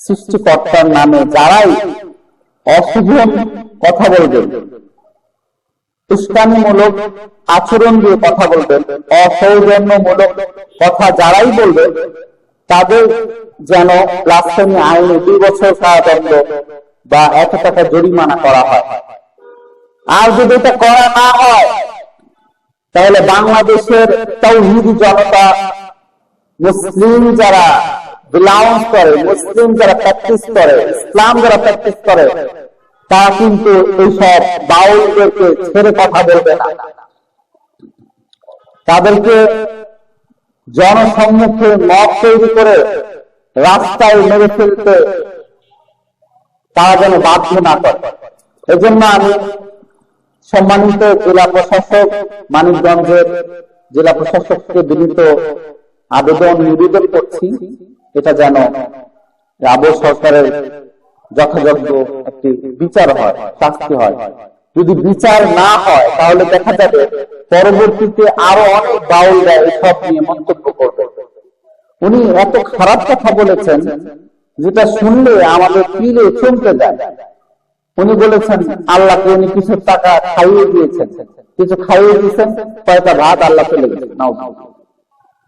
সৃষ্টিকর্তার নামে যারাই অশুভ কথা বলবেন, উস্কানিমূলক আচরণ দিয়ে কথা বলবেন, অসৌজন্যমূলক কথা যারাই বলবেন, তাদের যেন ব্লাসফেমি আইনে দুই বছর কারাদণ্ড বা এক টাকা জরিমানা করা হয়। আর যদি এটা করা না হয়, তাহলে বাংলাদেশের তৌহিদি জনতা, মুসলিম যারা বিলংস করে, মুসলিম যারা প্র্যাকটিস করে, ইসলাম যারা প্র্যাকটিস করে, তারা কিন্তু এইসব বাউলদেরকে ছেড়ে কথা বলবে না। তাদেরকে জনসম্মুখে মত তৈরি করে রাস্তায় মেরে ফেলতে তারা যেন বাধ্য না করে। এজন্য আমি সম্মানিত জেলা প্রশাসক মানিকগঞ্জের জেলা প্রশাসককে বিনীত আবেদন নিবেদন করছি। এটা যেন আবু সরকারের যথাযোগ্য একটি বিচার হয়, শাস্তি হয়। যদি বিচার না হয়, তাহলে দেখা যাবে পরবর্তীতে আরও অনেক বাউলরা এসব নিয়ে মন্তব্য করবে। উনি এত খারাপ কথা বলেছেন, যেটা শুনলে আমাদের পিলে চমকে যায়। উনি বলেছেন, আল্লাহকে উনি কিছু টাকা খাইয়ে দিয়েছেন। কিছু খাইয়ে দিয়েছেন কয়টা ভাত আল্লাহ চলে গেছে। নাও।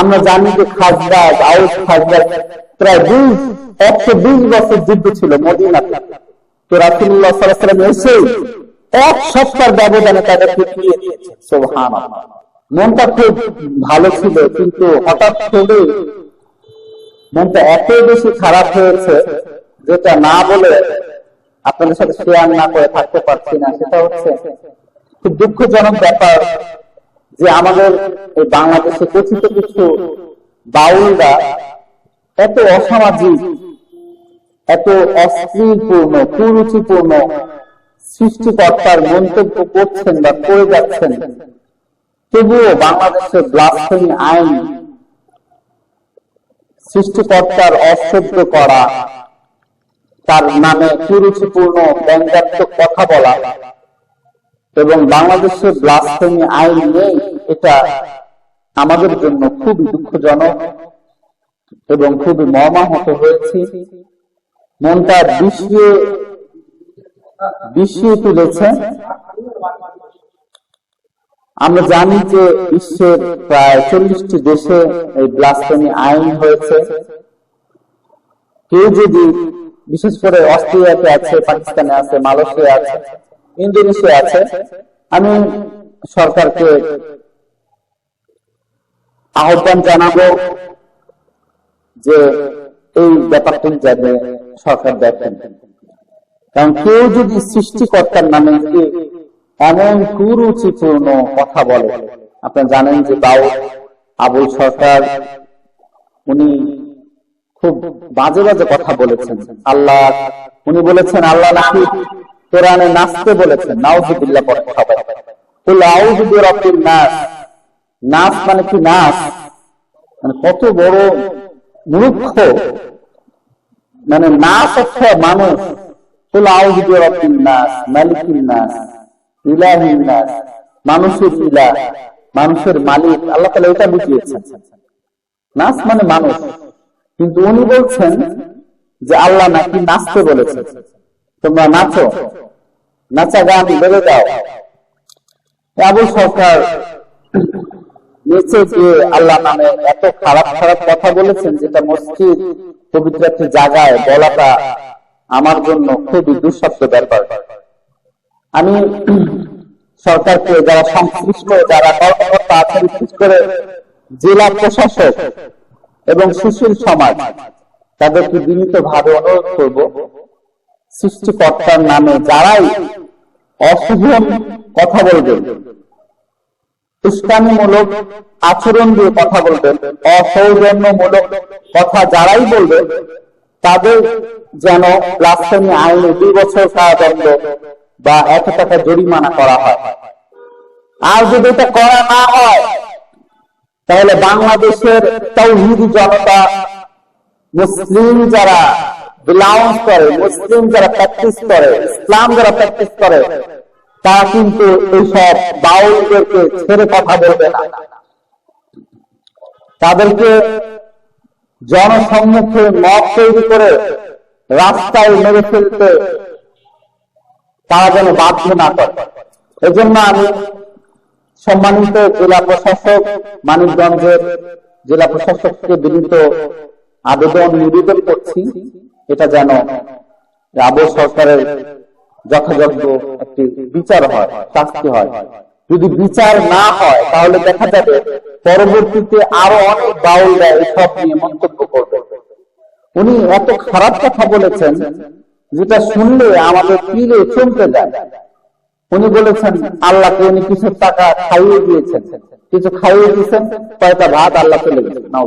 আমরা জানি যে খাজরাজ আউস খাজরাজ প্রায় দুই একশো বিশ বছর যুদ্ধ ছিল মদিনাতে। তো রাসুল্লাহ সাল্লাম এসে এক সপ্তাহ ব্যবধানে তাদেরকে ফিরিয়ে দিয়েছে সোহান মনটা খুব ভালো ছিল, কিন্তু হঠাৎ করে মনটা এত বেশি খারাপ হয়েছে যেটা না বলে আপনাদের সাথে শেয়ার না করে থাকতে পারছি না, সেটা হচ্ছে খুব দুঃখজনক ব্যাপার যে আমাদের এই বাংলাদেশে কথিত কিছু বাউলরা এত অসামাজিক, এত অশ্লীলপূর্ণ, কুরুচিপূর্ণ সৃষ্টিকর্তার মন্তব্য করছেন বা করে যাচ্ছেন, তবুও বাংলাদেশের ব্লাসফেমি আইন সৃষ্টিকর্তার অসহ্য করা, তার নামে কুরুচিপূর্ণ ব্যঙ্গাত্মক কথা বলা এবং বাংলাদেশের ব্লাসফেমি আইন নেই, এটা আমাদের জন্য খুবই দুঃখজনক এবং খুবই মর্মাহত হয়েছে। মনটা বিষিয়ে বিষিয়ে তুলেছে। আমরা জানি যে বিশ্বের প্রায় চল্লিশটি দেশে এই ব্লাসফেমি আইন হয়েছে। কেউ যদি, বিশেষ করে অস্ট্রেলিয়াতে আছে, পাকিস্তানে আছে মালয়েশিয়া আছে ইন্দোনেশিয়া আছে, আমি সরকারকে আহ্বান জানাব যে এই ব্যাপারটি সরকার দেখেন। কারণ কেউ যদি সৃষ্টিকর্তার নামে এমন কুরুচিপূর্ণ কথা বলে, আপনারা জানেন যে বাউ আবুল সরকার, উনি খুব বাজে বাজে কথা বলেছেন। আল্লাহ, উনি বলেছেন, আল্লাহ নাকি কোরআনে নাচতে বলেছেন, নাউজুবিল্লাহ পড়ে সবাই কুল আউযু বিরাব্বিন নাস। নাচ মানে কি নাচ মানে কত বড় মূর্খ। মানে নাচ অর্থ মানুষ। কুল আউযু বিরাব্বিন নাস, মালিকিন নাস, ইলাহিন নাস, মানুষের ইলাহ মানুষের মালিক। আল্লাহ তাআলা এটা বুঝিয়েছেন। নাচ মানে মানুষ। কিন্তু উনি বলছেন যে আল্লাহ নাকি নাচতে বলেছে তোমরা নাচো। নাচা গান বেড়ে দাও আবু সরকার নেচে আল্লাহ নামে এত খারাপ খারাপ কথা বলেছেন, যেটা মসজিদ পবিত্র জায়গায় বলাটা আমার জন্য খুবই ব্যাপার। আমি সরকারকে যারা সংশ্লিষ্ট, যারা কর্মকর্তা আছেন, বিশেষ করে জেলা প্রশাসক এবং সুশীল সমাজ, তাদেরকে বিনীত ভাবে অনুরোধ করব সৃষ্টিকর্তার নামে যারাই অশুভ কথা বলবেন উস্কানিমূলক আচরণ দিয়ে কথা বলবেন অসৌজন্যমূলক কথা যারাই বলবেন তাদের যেন ব্লাসফেমি আইনে দুই বছর কারাদণ্ড বা এত টাকা জরিমানা করা হয়। আর যদি এটা করা না হয়, তাহলে বাংলাদেশের তৌহিদি জনতা, মুসলিম যারা বিলংস করে, মুসলিম যারা প্র্যাকটিস করে, ইসলাম যারা প্র্যাকটিস করে, তারা কিন্তু এইসব বাউলদেরকে ছেড়ে কথা বলবে না। তাদেরকে জনসম্মুখে মত তৈরি করে রাস্তায় মেরে ফেলতে তারা যেন বাধ্য না করে। এজন্য আমি সম্মানিত জেলা প্রশাসক মানিকগঞ্জের জেলা প্রশাসককে বিনীত আবেদন নিবেদন করছি। এটা যেন রাবো সরকারের যথাযোগ্য একটি বিচার হয়, শাস্তি হয়। যদি বিচার না হয়, তাহলে দেখা যাবে পরবর্তীতে আরও অনেক বাউলরা এসব নিয়ে মন্তব্য করবে। উনি এত খারাপ কথা বলেছেন, যেটা শুনলে আমাদের পীরে চমকে যায়। উনি বলেছেন, আল্লাহকে উনি কিছু টাকা খাইয়ে দিয়েছেন। কিছু খাইয়ে দিয়েছেন, কয়টা ভাত আল্লাহ চলে গেছে। নাও।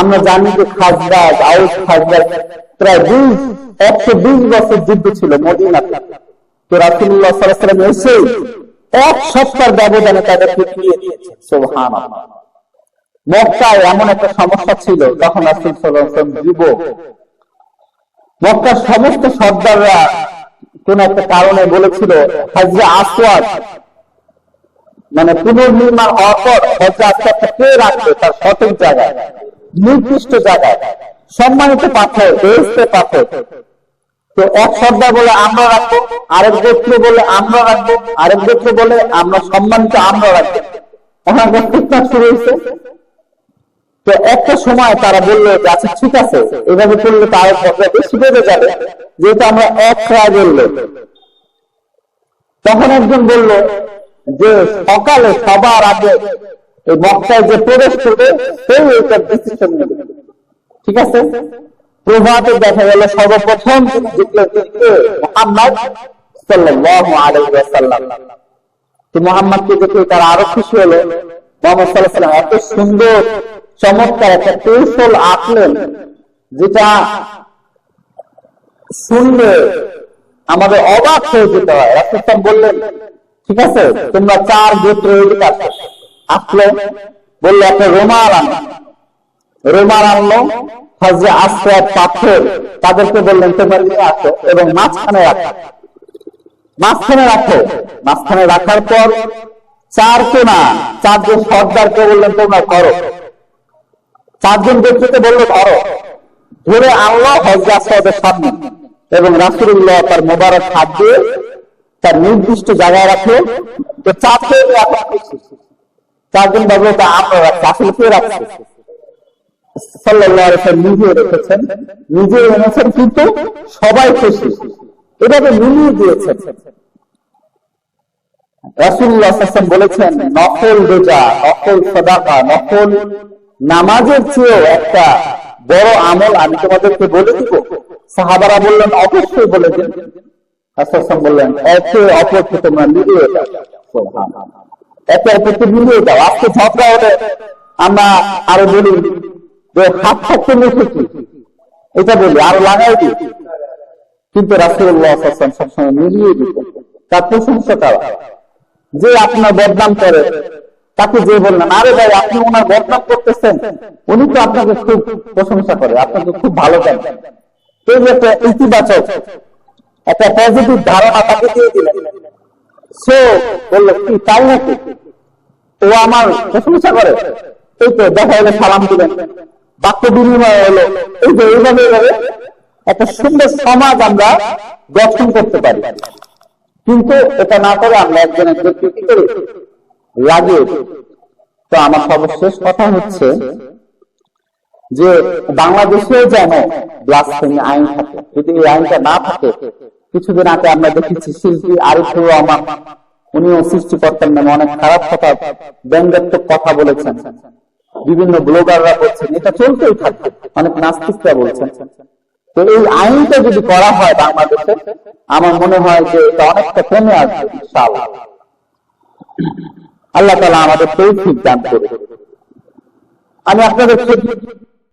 আমরা জানি যে খাজরাজ আউস খাজরাজ প্রায় বিশ একশো বিশ বছর যুদ্ধ ছিল মদিনাতে। তো রাসুল্লাহ সাল্লাম এসে এক সপ্তাহ ব্যবধানে তাদেরকে ফিরিয়ে দিয়েছে সোহান মক্কায় এমন একটা সমস্যা ছিল তখন রাসুল সাল্লাম যুবক মক্কার সমস্ত সর্দাররা কোন একটা কারণে বলেছিল হাজরা আসওয়াদ। মানে পুনর্নির্মাণ হওয়ার পর হজরা আসওয়াদটা কে রাখবে? তার সঠিক জায়গায়। নির্দিষ্ট জায়গায় সম্মানিত পাথর পাথর তো এক সর্দার বলে আমরা রাখব, আরেক গোত্র বলে আমরা রাখব, আরেক গোত্র বলে আমরা সম্মানিত আমরা রাখব। ফিটনা শুরু হয়েছে। তো একটা সময় তারা বলল যে আচ্ছা ঠিক আছে, এভাবে করলে তো আরও পর্যায়ে বেশি যাবে। যেহেতু আমরা এক রায় বলল। তখন একজন বলল যে, সকালে সবার আগে এই মক্কায় যে প্রবেশ করবে, সেই এইটার ডিসিশন নেবে। ঠিক আছে? প্রভাতে দেখা গেল সর্বপ্রথম কে? সাল্লাল্লাহু আলাইহি ওয়াসাল্লাম। তো মুহাম্মদকে দেখে তারা আরও খুশি হলো। মোহাম্মদ সাল্লাল্লাহু আলাইহি এত সুন্দর, চমৎকার একটা কৌশল যেটা শুনলে আমাদের অবাক হয়ে যেতে হয়। রাসূল বললেন, ঠিক আছে, তোমরা চার গোত্র এদিকে আসো। আসলো বলল একটা রোমাল আনো রোমাল আনলো হজরে আসওয়াদ পাথর তাদেরকে বললেন, তোমরা নিয়ে আসো এবং মাঝখানে রাখো। মাঝখানে রাখো। মাঝখানে রাখার পর চার কোনা, চারজন সর্দারকে বললেন, তোমরা করো। চারজন ব্যক্তিকে বলল ধরো ধরে আনলো হজরে আসওয়াদের সামনে এবং রাসূলুল্লাহ তার মোবারক হাত দিয়ে তার নির্দিষ্ট জায়গায় রাখল। তো খুশি। চারজন ভাবলো তা রাখছি, আসলে কে রাখছে? নিজে রেখেছেন নিজে এনেছেন কিন্তু সবাই খুশি। এভাবে মিলিয়ে দিয়েছেন। সাল্লাল্লাহু বলেছেন, নকল রোজা, নকল সাদাকা, নকল নামাজের চেয়েও একটা বড় আমল আমি তোমাদেরকে বলে দিব। সাহাবারা বললেন, অবশ্যই বলে দিন। বললেন, একে অপরকে তোমরা মিলিয়ে। আমরা আরও বলি যে হাত থাকতে কি এটা বলি, আরও লাগাই দিই। কিন্তু সবসময় মিলিয়ে দিতেন। তার প্রশংসা করা। যে আপনার বদনাম করে, তাকে যে বললেন, আরে ভাই, আপনি ওনার বদনাম করতেছেন। উনি তো আপনাকে খুব প্রশংসা করে, আপনাকে খুব ভালো জানেন। যে একটা ইতিবাচক, একটা পজিটিভ ধারণা তাকে দিয়ে দিলেন। সে বলল, কি তাই নাকি? ও আমার প্রশংসা করে। এই তো দেখা সালাম দিলেন। বাক্য বিনিময় হলো, এই যে এইভাবে একটা সুন্দর সমাজ আমরা গঠন করতে পারি। কিন্তু এটা না করে আমরা একজন একজনকে কি করি লাগিয়ে তো আমার সর্বশেষ কথা হচ্ছে যে, বাংলাদেশেও যেন ব্লাসফেমি আইন থাকে। যদি এই আইনটা না থাকে কিছুদিন আগে আমরা দেখেছি শিল্পী আরিফুর রহমান। উনিও সৃষ্টিকর্তার নামে অনেক খারাপ কথা, ব্যঙ্গাত্মক কথা বলেছেন। বিভিন্ন ব্লগাররা বলছেন, এটা চলতেই থাকবে। অনেক নাস্তিকরা বলছেন। তো এই আইনটা যদি করা হয় বাংলাদেশে, আমার মনে হয় যে এটা অনেকটা কমে আসবে, ইনশাআল্লাহ। আল্লাহ তালা আমাদের তৌফিক দান করে আমি আপনাদের